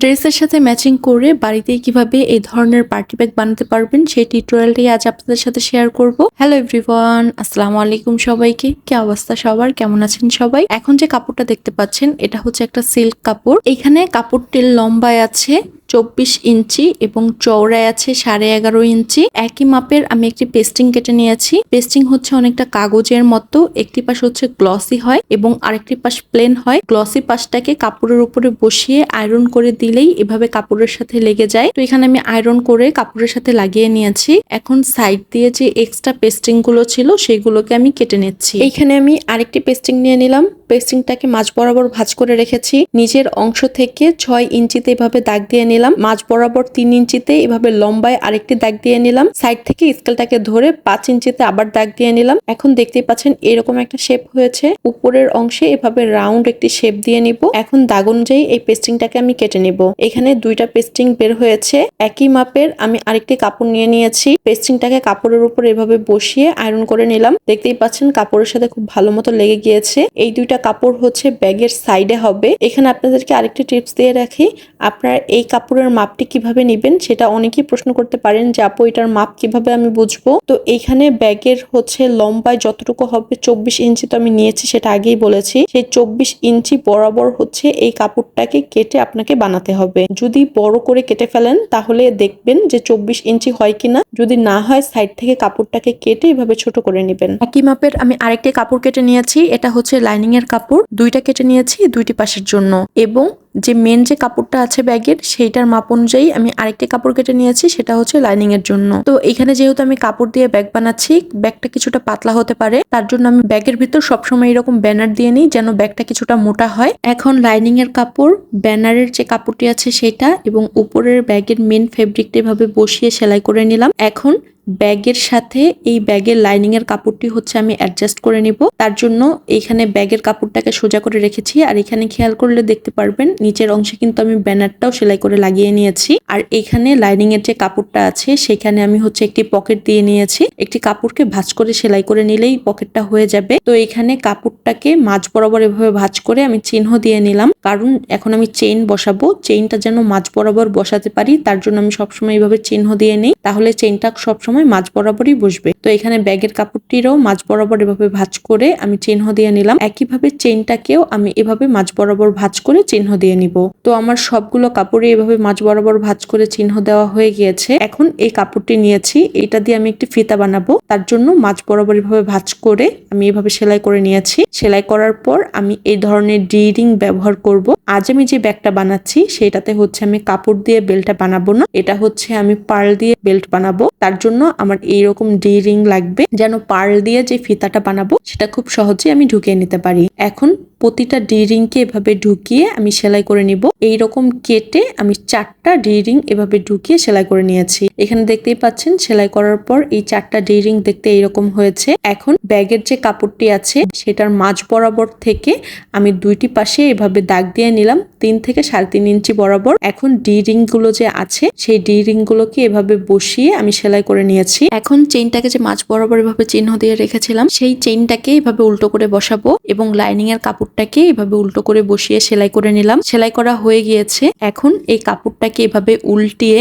ড্রেসের সাথে ম্যাচিং করে বাড়িতে কীভাবে এই ধরনের পার্টি ব্যাগ বানাতে পারবেন সেই টিউটোরিয়ালটাই আজ আপনাদের সাথে শেয়ার করব। হ্যালো এভরিওয়ান আসসালামু আলাইকুম সবাইকে। কি অবস্থা সবার? কেমন আছেন সবাই? এখন যে কাপড়টা দেখতে পাচ্ছেন, এটা হচ্ছে একটা সিল্ক কাপড়। এখানে কাপড়টির লম্বায় আছে চব্বিশ ইঞ্চি এবং চওড়ায় আছে সাড়ে এগারো ইঞ্চি। একই মাপের আমি একটি পেস্টিং কেটে নিয়েছি। পেস্টিং হচ্ছে অনেকটা কাগজের মতো। একটি পাশ হচ্ছে গ্লসি হয় এবং আরেকটি পাশ প্লেন হয়। গ্লসি পাশটাকে কাপড়ের উপরে বসিয়ে আয়রন করে দিলেই এভাবে কাপড়ের সাথে লেগে যায়। তো এখানে আমি আয়রন করে কাপড়ের সাথে লাগিয়ে নিয়েছি। এখন সাইড দিয়ে যে এক্সট্রা পেস্টিংগুলো ছিল সেগুলোকে আমি কেটে নিচ্ছি। এইখানে আমি আরেকটি পেস্টিং নিয়ে নিলাম। পেস্টিংটাকে মাঝ বরাবর ভাঁজ করে রেখেছি। নিজের অংশ থেকে ছয় ইঞ্চিতে এভাবে দাগ দিয়ে নিলাম। মাঝ বরাবর তিন ইঞ্চিতে এভাবে লম্বায় আরেকটি দাগ দিয়ে নিলাম। সাইড থেকে স্কেলটাকে ধরে পাঁচ ইঞ্চিতে আবার দাগ দিয়ে নিলাম। এখন দেখতেই পাচ্ছেন এরকম একটা শেপ হয়েছে। উপরের অংশে এভাবে রাউন্ড একটি শেপ দিয়ে নিব। এখন দাগ অনুযায়ী এই পেস্টিংটাকে আমি কেটে নিব। এখানে দুইটা পেস্টিং বের হয়েছে। একই মাপের আমি আরেকটি কাপড় নিয়ে নিয়েছি। পেস্টিংটাকে কাপড়ের উপর এভাবে বসিয়ে আয়রন করে নিলাম। দেখতেই পাচ্ছেন কাপড়ের সাথে খুব ভালো মতো লেগে গিয়েছে। এই দুইটা কাপড় হচ্ছে ব্যাগের সাইডে হবে। এখানে আপনাদেরকে আরেকটি টিপস দিয়ে রাখি। আপনারা এই কাপড়ের মাপটি কীভাবে নেবেন সেটা অনেকেই প্রশ্ন করতে পারেন যে, আপু, এটার মাপ কীভাবে আমি বুঝব? তো এইখানে ব্যাগের হচ্ছে লম্বায় যতটুকু হবে, চব্বিশ ইঞ্চি তো আমি নিয়েছি, সেটা আগেই বলেছি। সেই চব্বিশ ইঞ্চি বরাবর হচ্ছে এই কাপড়টাকে কেটে আপনাকে বানাতে হবে। যদি বড় করে কেটে ফেলেন, তাহলে দেখবেন যে চব্বিশ ইঞ্চি হয় কিনা। যদি না হয়, সাইড থেকে কাপড়টাকে কেটে এভাবে ছোট করে নেবেন। একই মাপের আমি আরেকটি কাপড় কেটে নিয়েছি, এটা হচ্ছে লাইনিং এর কাপড়। দুইটা কেটে নিয়েছি দুইটি পাশের জন্য। এবং যে মেন যে কাপড়টা আছে ব্যাগের, সেইটার মাপ অনুযায়ী আমি আরেকটি কাপড় কেটে নিয়েছি, সেটা হচ্ছে লাইনিং এর জন্য। তো এখানে যেহেতু আমি কাপড় দিয়ে ব্যাগ বানাচ্ছি, ব্যাগটা কিছুটা পাতলা হতে পারে, তার জন্য আমি ব্যাগের ভিতর সবসময় এরকম ব্যানার দিয়ে নিই যেন ব্যাগটা কিছুটা মোটা হয়। এখন লাইনিং এর কাপড় ব্যানারের যে কাপড়টি আছে সেটা এবং উপরের ব্যাগের মেন ফেব্রিকটা এভাবে বসিয়ে সেলাই করে নিলাম। এখন ব্যাগের সাথে এই ব্যাগের লাইনিং এর কাপড়টি হচ্ছে আমি অ্যাডজাস্ট করে নিব। তার জন্য এইখানে ব্যাগের কাপড়টাকে সোজা করে রেখেছি। আর এখানে খেয়াল করলে দেখতে পারবেন, নিচের অংশে কিন্তু আমি ব্যানারটাও সেলাই করে লাগিয়ে নিয়েছি। আর এখানে লাইনিং এর যে কাপড়টা আছে, সেখানে আমি হচ্ছে একটি পকেট দিয়ে নিয়েছি। একটি কাপড়কে ভাঁজ করে সেলাই করে নিলেই পকেটটা হয়ে যাবে। তো এখানে কাপড়টাকে মাঝ বরাবর এভাবে ভাঁজ করে আমি চিহ্ন দিয়ে নিলাম। কারণ এখন আমি চেইন বসাবো চেইনটা যেন মাঝ বরাবর বসাতে পারি, তার জন্য আমি সবসময় এইভাবে চিহ্ন দিয়ে নিই। তাহলে চেইনটা সবসময় মাঝ বরাবরই বসবে। তো এখানে ব্যাগের কাপড়টিরও মাঝ বরাবর এভাবে ভাঁজ করে আমি চিহ্ন দিয়ে নিলাম। একইভাবে চেইনটাকেও আমি এভাবে মাঝ বরাবর ভাঁজ করে চিহ্ন দিয়ে নিব। তো আমার সবগুলো কাপড়ে এভাবে মাঝ বরাবর ভাঁজ করে চিহ্ন দেওয়া হয়ে গিয়েছে। এখন এই কাপড়টি নিয়েছি। এটা দিয়ে আমি একটি ফিতা বানাবো। তার জন্য মাঝ বরাবর এভাবে ভাঁজ করে আমি এভাবে সেলাই করে নিয়েছি। সেলাই করার পর আমি এই ধরনের ডি রিং ব্যবহার করব। আজ আমি যে ব্যাগটা বানাচ্ছি, সেটাতে হচ্ছে আমি কাপড় দিয়ে বেল্টটা বানাবো না। এটা হচ্ছে আমি পার্ল দিয়ে বেল্ট বানাবো। তার জন্য আমার এইরকম ডি রিং লাগবে, যেন পার্ল দিয়ে যে ফিতাটা বানাবো, সেটা খুব সহজে আমি ঢুকিয়ে নিতে পারি। এখন প্রতিটা ডি রিংকে এভাবে ঢুকিয়ে আমি সেলাই করে নিব। এইরকম কেটে আমি চারটা ডি রিং এভাবে ঢুকিয়ে সেলাই করে নিয়েছি। এখানে দেখতেই পাচ্ছেন, সেলাই করার পর এই চারটা ডি রিং দেখতে এইরকম হয়েছে। এখন ব্যাগের যে কাপড়টি আছে, সেটার মাঝ বরাবর থেকে আমি দুইটি পাশে এভাবে দাগ দিয়ে নিলাম তিন থেকে সাড়ে তিন ইঞ্চি বরাবর। এখন ডি রিংগুলো যে আছে, সেই ডি রিং গুলোকে এভাবে বসিয়ে আমি সেলাই করে নিয়েছি। এখন চেইনটাকে যে মাছ বরাবর এভাবে চিহ্ন দিয়ে রেখেছিলাম, সেই চেইনটাকে এভাবে উল্টো করে বসাবো এবং লাইনিং এর কাপড়টাকে এভাবে উল্টো করে বসিয়ে সেলাই করে নিলাম। সেলাই করা হয়ে গিয়েছে। এখন এই কাপড়টাকে এভাবে উল্টিয়ে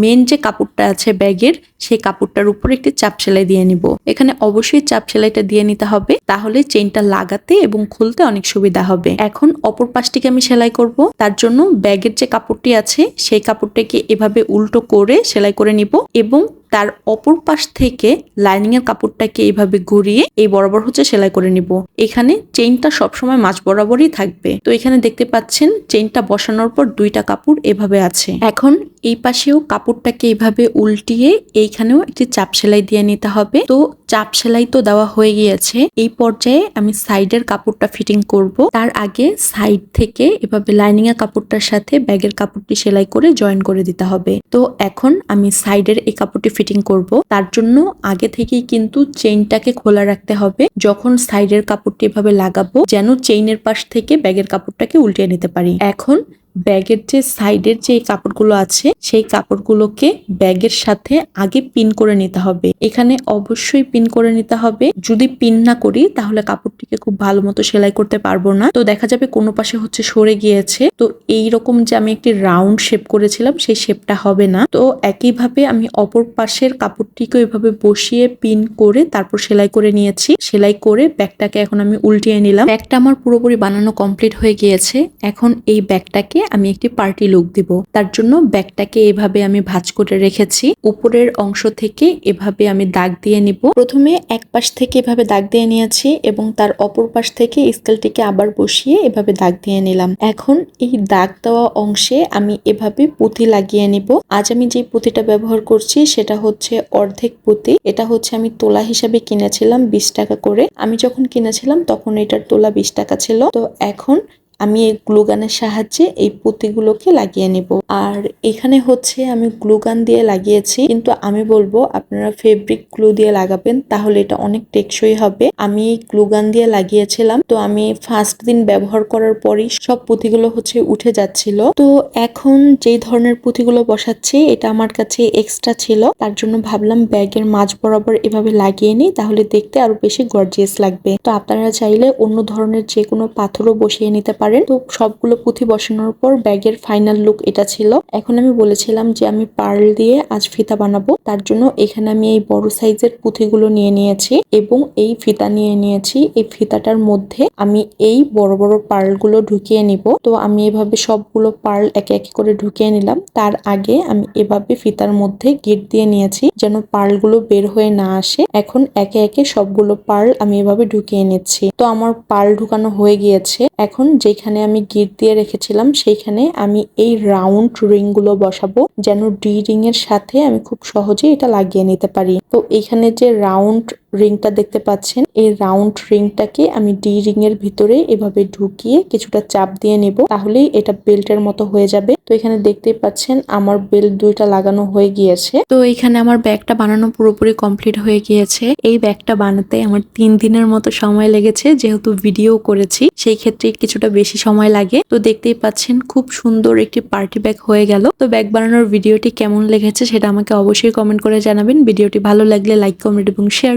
মেন যে কাপড়টা আছে ব্যাগের, সেই কাপড়টার উপর একটি চাপ সেলাই দিয়ে নিব। এখানে অবশ্যই চাপ সেলাইটা দিয়ে নিতে হবে, তাহলে চেনটা লাগাতে এবং খুলতে অনেক সুবিধা হবে। এখন অপর পাশটিকে আমি সেলাই করব। তার জন্য ব্যাগের যে কাপড়টি আছে, সেই কাপড়টাকে এভাবে উল্টো করে সেলাই করে নিব এবং তার অপর পাশ থেকে লাইনিং এর কাপড়টাকে এইভাবে ঘুরিয়ে এই বরাবর হচ্ছে সেলাই করে নিব। এখানে চেইনটা সবসময় মাঝ বরাবরই থাকবে। তো এখানে দেখতে পাচ্ছেন, চেইনটা বসানোর পর দুইটা কাপড় এভাবে আছে। এখন এই পাশেও কাপড়টাকে এইভাবে উল্টিয়ে এইখানেও একটি চাপ সেলাই দিয়ে নিতে হবে। তো চাপ সেলাই তো দেওয়া হয়ে গিয়েছে। এই পর্যায়ে আমি সাইডের কাপড়টা ফিটিং করব। তার আগে সাইড থেকে এভাবে লাইনিং এর কাপড়টার সাথে ব্যাগের কাপড়টি সেলাই করে জয়েন করে দিতে হবে। তো এখন আমি সাইডের এই কাপড়টি ফিটিং করব। তার জন্য আগে থেকেই কিন্তু চেইনটাকে খোলা রাখতে হবে। যখন সাইডের কাপড়টি এভাবে লাগাবো, যেন চেইনের পাশ থেকে ব্যাগের কাপড়টাকে উল্টিয়ে নিতে পারি। এখন ব্যাগের যে সাইডের যে কাপড়গুলো আছে, সেই কাপড়গুলোকে ব্যাগের সাথে আগে পিন করে নিতে হবে। এখানে অবশ্যই পিন করে নিতে হবে। যদি পিন না করি, তাহলে কাপড়টিকে খুব ভালো মতো সেলাই করতে পারব না। তো দেখা যাবে কোনো পাশে হচ্ছে সরে গিয়েছে। তো এই রকম যে আমি একটি রাউন্ড শেপ করেছিলাম, সেই শেপটা হবে না। তো একইভাবে আমি অপর পাশের কাপড়টিকে এভাবে বসিয়ে পিন করে তারপর সেলাই করে নিয়েছি। সেলাই করে ব্যাগটাকে এখন আমি উল্টিয়ে নিলাম। ব্যাগটা আমার পুরোপুরি বানানো কমপ্লিট হয়ে গিয়েছে। এখন এই ব্যাগটাকে আমি একটি পার্টি লুক দিব। তার জন্য ব্যাগটাকে এভাবে আমি ভাঁজ করে রেখেছি। উপরের অংশ থেকে এভাবে আমি দাগ দিয়ে নিব। প্রথমে এক পাশ থেকে এভাবে দাগ দিয়ে নিয়েছি এবং তার অপর পাশ থেকে স্কেলটিকে আবার বসিয়ে এভাবে দাগ দিয়ে নিলাম। এখন এই দাগ দেওয়া অংশে আমি এভাবে পুঁতি লাগিয়ে নিব। আজ আমি যে পুঁতিটা ব্যবহার করছি সেটা হচ্ছে অর্ধেক পুঁতি। এটা হচ্ছে আমি তোলা হিসাবে কিনেছিলাম বিশ টাকা করে। আমি যখন কিনেছিলাম তখন এটার তোলা বিশ টাকা ছিল। তো এখন আমি এই গ্লুগানের সাহায্যে এই পুঁতিগুলোকে লাগিয়ে নিব। আর এখানে হচ্ছে আমি গ্লুগান দিয়ে লাগিয়েছি, কিন্তু আমি বলব আপনারা ফেব্রিক গ্লু দিয়ে লাগাবেন, তাহলে এটা অনেক টেকসই হবে। আমি গ্লুগান দিয়ে লাগিয়েছিলাম, তো আমি ফার্স্ট দিন ব্যবহার করার পরই সব পুঁতিগুলো হচ্ছে উঠে যাচ্ছিল। তো এখন যেই ধরনের পুঁতিগুলো বসাচ্ছি, এটা আমার কাছে এক্সট্রা ছিল, তার জন্য ভাবলাম ব্যাগের মাঝ বরাবর এভাবে লাগিয়ে নিই, তাহলে দেখতে আরও বেশি গর্জিয়াস লাগবে। তো আপনারা চাইলে অন্য ধরনের যে কোনো পাথরও বসিয়ে নিতে পারেন। তো সবগুলো পুঁথি বসানোর পর ব্যাগের ফাইনাল লুক এটা ছিল। এখন আমি বলেছিলাম যে আমি পার্ল দিয়ে আজ ফিতা বানাবো। তার জন্য এখানে আমি এই বড় সাইজের পুঁথিগুলো নিয়ে নিয়েছি এবং এই ফিতা নিয়ে নিয়েছি। এই ফিতাটার মধ্যে আমি এই বড় বড় পার্লগুলো ঢুকিয়ে নিব। তো আমি এভাবে সবগুলো পার্ল একে একে করে ঢুকিয়ে নিলাম। তার আগে আমি এভাবে ফিতার মধ্যে গিট দিয়ে নিয়েছি যেন পার্লগুলো বের হয়ে না আসে। এখন একে একে সবগুলো পার্ল আমি এভাবে ঢুকিয়ে নিচ্ছি। তো আমার পার্ল ঢুকানো হয়ে গিয়েছে। এখন যেখানে আমি গিট দিয়ে রেখেছিলাম, সেইখানে আমি এই রাউন্ড রিংগুলো বসাবো যেন ডি রিং এর সাথে আমি খুব সহজে এটা লাগিয়ে নিতে পারি। তো এখানে যে রাউন্ড রিংটা দেখতে পাচ্ছেন। এই রাউন্ড রিংটাকে আমি ডি রিং এর ভিতরে এভাবে ঢুকিয়ে কিছুটা চাপ দিয়ে নেব, তাহলেই এটা বেল্টের মতো হয়ে যাবে। তো এখানে দেখতেই পাচ্ছেন আমার বেল্ট দুইটা লাগানো হয়ে গিয়েছে। তো এখানে আমার ব্যাগটা বানানো পুরোপুরি কমপ্লিট হয়ে গিয়েছে। এই ব্যাগটা বানাতে আমার তিন দিনের মতো সময় লেগেছে, যেহেতু ভিডিও করেছি, সেই ক্ষেত্রে কিছুটা বেশি সময় লাগে। তো দেখতেই পাচ্ছেন খুব সুন্দর একটি পার্টি ব্যাগ হয়ে গেল। তো ব্যাগ বানানোর ভিডিওটি কেমন লেগেছে সেটা আমাকে অবশ্যই কমেন্ট করে জানাবেন। ভিডিওটি ভালো লাগলে লাইক, কমেন্ট এবং শেয়ার